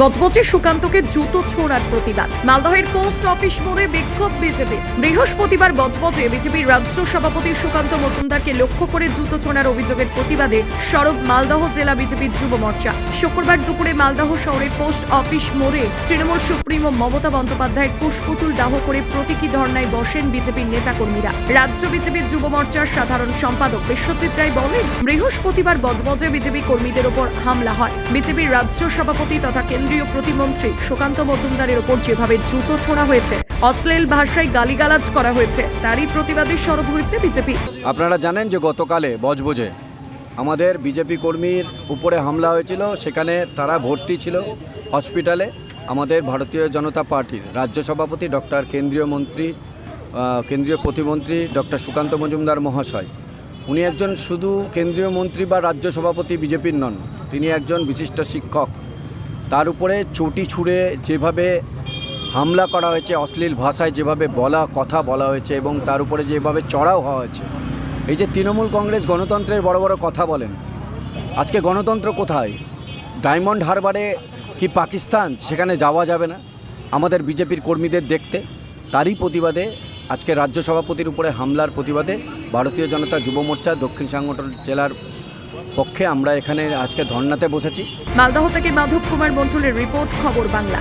বজবজে সুকান্তকে জুতো ছোড়ার প্রতিবাদ। মালদহের পোস্ট অফিস মোড়ে বিক্ষোভ বিজেপি। বৃহস্পতিবার বজবজে বিজেপির রাজ্য সভাপতি সুকান্ত মজুমদারকে লক্ষ্য করে জুতো ছোড়ার অভিযোগের প্রতিবাদে সরব মালদহ জেলা বিজেপির যুব মোর্চা। শুক্রবার দুপুরে মালদহ শহরের পোস্ট অফিস মোড়ে তৃণমূল সুপ্রিমো মমতা বন্দ্যোপাধ্যায়ের পুষ্পুতুল দাহ করে প্রতীকী ধর্নায় বসেন বিজেপির নেতাকর্মীরা। রাজ্য বিজেপির যুব মোর্চার সাধারণ সম্পাদক বিশ্বজিৎ রায় বলেন, বৃহস্পতিবার বজবজে বিজেপি কর্মীদের ওপর হামলা হয়। বিজেপির রাজ্য সভাপতি তথা কেন্দ্রীয় প্রতিমন্ত্রী সুকান্ত মজুমদারের ওপর যেভাবে জুতো ছোড়া হয়েছে, অশ্লীল ভাষায় গালিগালাজ করা হয়েছে, তারই প্রতিবাদে সরব হয়েছে বিজেপি। আপনারা জানেন যে গতকালে বজবজে আমাদের বিজেপি কর্মীর উপরে হামলা হয়েছিল, সেখানে তারা ভর্তি ছিল হসপিটালে। আমাদের ভারতীয় জনতা পার্টির রাজ্য সভাপতি ডক্টর কেন্দ্রীয় মন্ত্রী কেন্দ্রীয় প্রতিমন্ত্রী ডক্টর সুকান্ত মজুমদার মহাশয়। উনি একজন শুধু কেন্দ্রীয় মন্ত্রী বা রাজ্য সভাপতি বিজেপির নন, তিনি একজন বিশিষ্ট শিক্ষক। তার উপরে চটি ছুঁড়ে যেভাবে হামলা করা হয়েছে, অশ্লীল ভাষায় যেভাবে বলা, কথা বলা হয়েছে এবং তার উপরে যেভাবে চড়াও হওয়া হয়েছে। এই যে তৃণমূল কংগ্রেস গণতন্ত্রের বড় বড় কথা বলেন, আজকে গণতন্ত্র কোথায়? ডায়মন্ড হারবারে কি পাকিস্তান? সেখানে যাওয়া যাবে না। আমাদের বিজেপির কর্মীদের দেখতে। তারই প্রতিবাদে আজকে রাজ্য সভাপতির উপরে হামলার প্রতিবাদে ভারতীয় জনতা যুব মোর্চা দক্ষিণ সাংগঠন জেলার পক্ষে আমরা এখানে আজকে ধর্নাতে বসেছি। মালদহ থেকে মাধব কুমার মন্ডলের রিপোর্ট খবর বাংলা।